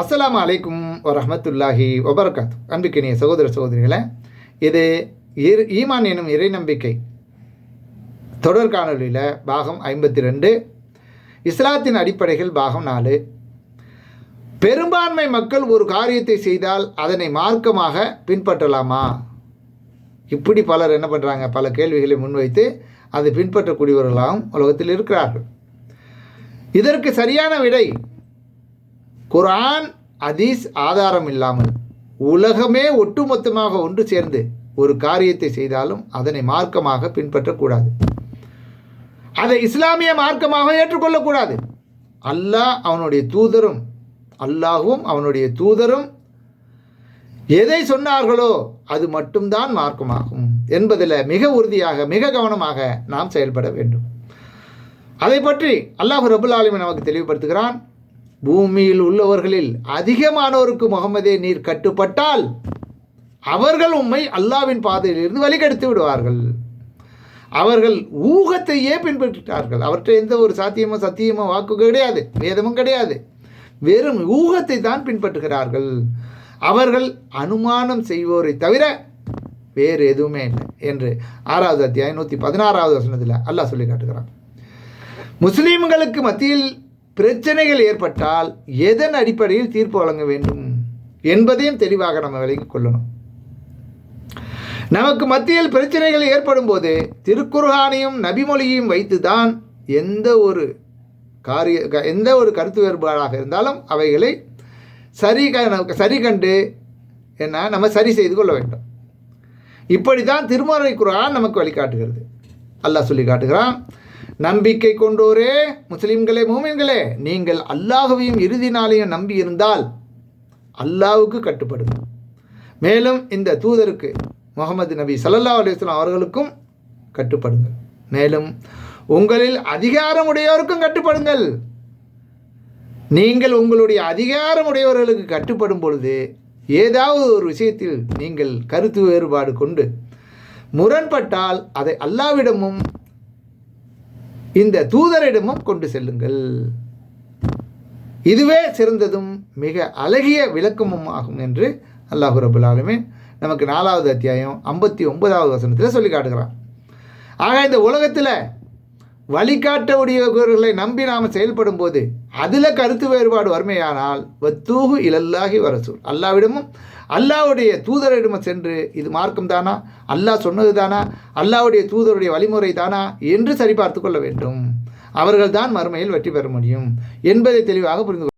அஸ்ஸலாமு அலைக்கும் வரஹமத்துல்லாஹி வபரகாத் அன்புக்கினிய சகோதர சகோதரிகளை இது இரு ஈமான் எனும் இறை நம்பிக்கை. தொடர் காணொலியில் பாகம் ஐம்பத்தி ரெண்டு இஸ்லாத்தின் அடிப்படைகள் பாகம் நாலு. பெரும்பான்மை மக்கள் ஒரு காரியத்தை செய்தால் அதனை மார்க்கமாக பின்பற்றலாமா? இப்படி பலர் என்ன பண்ணுறாங்க பல கேள்விகளை முன்வைத்து அதை பின்பற்றக்கூடியவர்களாகவும் உலகத்தில் இருக்கிறார்கள். இதற்கு சரியான விடை குரான் அதீஸ் ஆதாரம் இல்லாமல் உலகமே ஒட்டுமொத்தமாக ஒன்று சேர்ந்து ஒரு காரியத்தை செய்தாலும் அதனை மார்க்கமாக பின்பற்றக்கூடாது. அதை இஸ்லாமிய மார்க்கமாக ஏற்றுக்கொள்ளக்கூடாது. அல்லாஹ் அவனுடைய தூதரும் அல்லாஹும் அவனுடைய தூதரும் எதை சொன்னார்களோ அது மட்டும்தான் மார்க்கமாகும் என்பதில் மிக உறுதியாக மிக கவனமாக நாம் செயல்பட வேண்டும். அதை பற்றி அல்லாஹ் ரபுல் ஆலமி நமக்கு தெளிவுபடுத்துகிறான். பூமியில் உள்ளவர்களில் அதிகமானோருக்கு முகமதே நீர் கட்டுப்பட்டால் அவர்கள் உம்மை அல்லாவின் பாதையிலிருந்து வழிகெடுத்து விடுவார்கள். அவர்கள் ஊகத்தையே பின்பற்றிட்டார்கள். அவற்றை எந்த ஒரு சாத்தியமோ சத்தியமோ வாக்கு கிடையாது. வேதமும் கிடையாது. வெறும் ஊகத்தை தான் பின்பற்றுகிறார்கள். அவர்கள் அனுமானம் செய்வோரை தவிர வேறு எதுவுமே இல்லை என்று ஆறாவது அத்தியாயம் நூற்றி பதினாறாவது வசனத்தில் அல்லாஹ் சொல்லி காட்டுகிறான். முஸ்லீம்களுக்கு மத்தியில் பிரச்சனைகள் ஏற்பட்டால் எதன் அடிப்படையில் தீர்ப்பு வழங்க வேண்டும் என்பதையும் தெளிவாக நம்ம விளங்கிக் கொள்ளணும். நமக்கு மத்தியில் பிரச்சனைகள் ஏற்படும் போது திருக்குர்ஹானையும் நபிமொழியையும் வைத்து தான் எந்த ஒரு காரிய க- எந்த ஒரு கருத்து வேறுபாடாக இருந்தாலும் அவைகளை சரி க சரி கண்டு என்ன நம்ம சரி செய்து கொள்ள வேண்டும். இப்படி தான் திருமறை குரான் நமக்கு வழிகாட்டுகிறது. அல்லாஹ் சொல்லி காட்டுகிறான் நம்பிக்கை கொண்டோரே முஸ்லிம்களே மூமின்களே நீங்கள் அல்லாஹுவையும் இறுதி நாளையும் நம்பி இருந்தால் அல்லாஹ்வுக்கு கட்டுப்படுங்கள் மேலும் இந்த தூதருக்கு முகமது நபி ஸல்லல்லாஹு அலைஹி அவர்களுக்கும் கட்டுப்படுங்கள் மேலும் உங்களில் அதிகாரமுடையோருக்கும் கட்டுப்படுங்கள். நீங்கள் உங்களுடைய அதிகாரமுடையவர்களுக்கு கட்டுப்படும் பொழுது ஏதாவது ஒரு விஷயத்தில் நீங்கள் கருத்து வேறுபாடு கொண்டு முரண்பட்டால் அதை அல்லாவிடமும் இந்த தூதரிடமும் கொண்டு செல்லுங்கள். இதுவே சிறந்ததும் மிக அழகிய விளக்கமும் ஆகும் என்று அல்லாஹு ரபுல் நமக்கு நாலாவது அத்தியாயம் ஐம்பத்தி ஒன்பதாவது வசனத்தில் சொல்லி காட்டுகிறான். ஆக இந்த உலகத்தில் வழிகாட்டக்கூடியவர்களை நம்பி நாம் செயல்படும் போது அதில் கருத்து வேறுபாடு வறுமையானால் வத்தூகு இலல்லாகி வரசூல். அல்லாவிடமும் அல்லாவுடைய தூதரிடமும் சென்று இது மார்க்கம் தானா? அல்லாஹ் சொன்னது தானா? அல்லாவுடைய தூதருடைய வழிமுறை தானா? என்று சரிபார்த்து கொள்ள வேண்டும். அவர்கள்தான் மறுமையில் வெற்றி பெற முடியும் என்பதை தெளிவாக புரிந்து